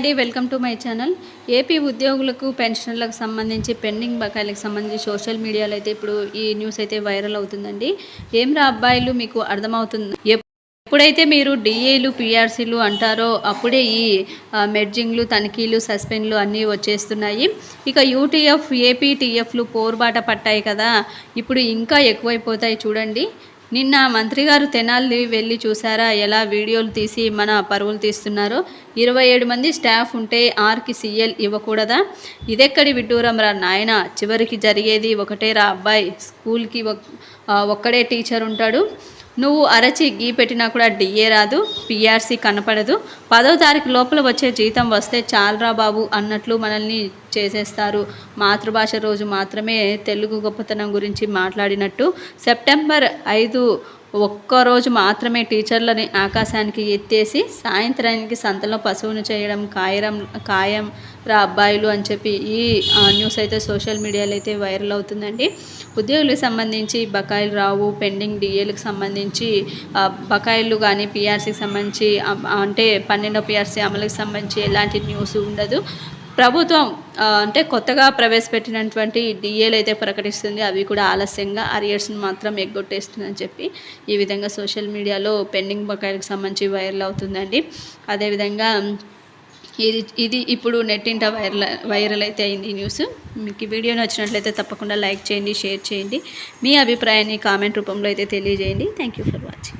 అండి welcome to my channel. AP ఉద్యోగులకు పెన్షన్లకు సంబంధించి పెండింగ్ బకాయిలకు సంబంధించి సోషల్ మీడియాలో అయితే ఇప్పుడు ఈ న్యూస్ అయితే వైరల్ అవుతుందండి. ఏం రా అబ్బాయిలు మీకు అర్థమవుతుంది. ఎప్పుడైతే మీరు డిఏలు పిఆర్సీలు అంటారో అప్పుడే ఈ మెడ్జింగ్లు మెర్జింగ్లు తనిఖీలు సస్పెండ్లు అన్నీ వచ్చేస్తున్నాయి. ఇక యూటీఎఫ్ ఏపీటీఎఫ్లు పోరుబాట పట్టాయి కదా. ఇప్పుడు ఇంకా ఎక్కువైపోతాయి చూడండి. నిన్న మంత్రి గారు తెనాలి వెళ్ళి చూసారా? ఎలా వీడియోలు తీసి మన పరువులు తీస్తున్నారో? ఇరవై ఏడు మంది స్టాఫ్ ఉంటే ఆర్కి సీఎల్ ఇవ్వకూడదా? ఇదెక్కడి విడ్డూరం రా నాయన? చివరికి జరిగేది ఒకటే రా అబ్బాయి? స్కూల్కి ఒక్- ఒక్కడే టీచర్ ఉంటాడు. నువ్వు అరచి గీ పెట్టినా కూడా డిఏ రాదు పిఆర్సీ కనపడదు. పదో తారీఖు లోపల వచ్చే జీతం వస్తే చాలరా బాబు అన్నట్లు మనల్ని చేసేస్తారు. మాతృభాష రోజు మాత్రమే తెలుగు గొప్పతనం గురించి మాట్లాడినట్టు. సెప్టెంబర్ ఐదు ఒక్కరోజు మాత్రమే టీచర్లని ఆకాశానికి ఎత్తేసి సాయంత్రానికి సంతలో పశువును చేయడం కాయరం కాయం రా అబ్బాయిలు అని చెప్పి ఈ న్యూస్ అయితే సోషల్ మీడియాలో అయితే వైరల్ అవుతుందండి. ఉద్యోగులకు సంబంధించి బకాయిలు రావు పెండింగ్ డిఏలకు సంబంధించి బకాయిలు కానీ పిఆర్సీకి సంబంధించి అంటే పన్నెండో పిఆర్సీ అమలుకి సంబంధించి ఎలాంటి న్యూస్ ఉండదు. ప్రభుత్వం అంటే కొత్తగా ప్రవేశపెట్టినటువంటి డిఏలు అయితే ప్రకటిస్తుంది అవి కూడా ఆలస్యంగా అరియర్స్ని మాత్రం ఎగ్గొట్టేస్తుందని చెప్పి ఈ విధంగా సోషల్ మీడియాలో పెండింగ్ బకాయిలకు సంబంధించి వైరల్ అవుతుందండి. అదేవిధంగా ఇది ఇది ఇప్పుడు నెట్టింట వైరల్ వైరల్ అయితే అయింది ఈ న్యూస్. మీకు వీడియో నచ్చినట్లయితే తప్పకుండా లైక్ చేయండి షేర్ చేయండి. మీ అభిప్రాయాన్ని కామెంట్ రూపంలో అయితే తెలియజేయండి. Thank you for watching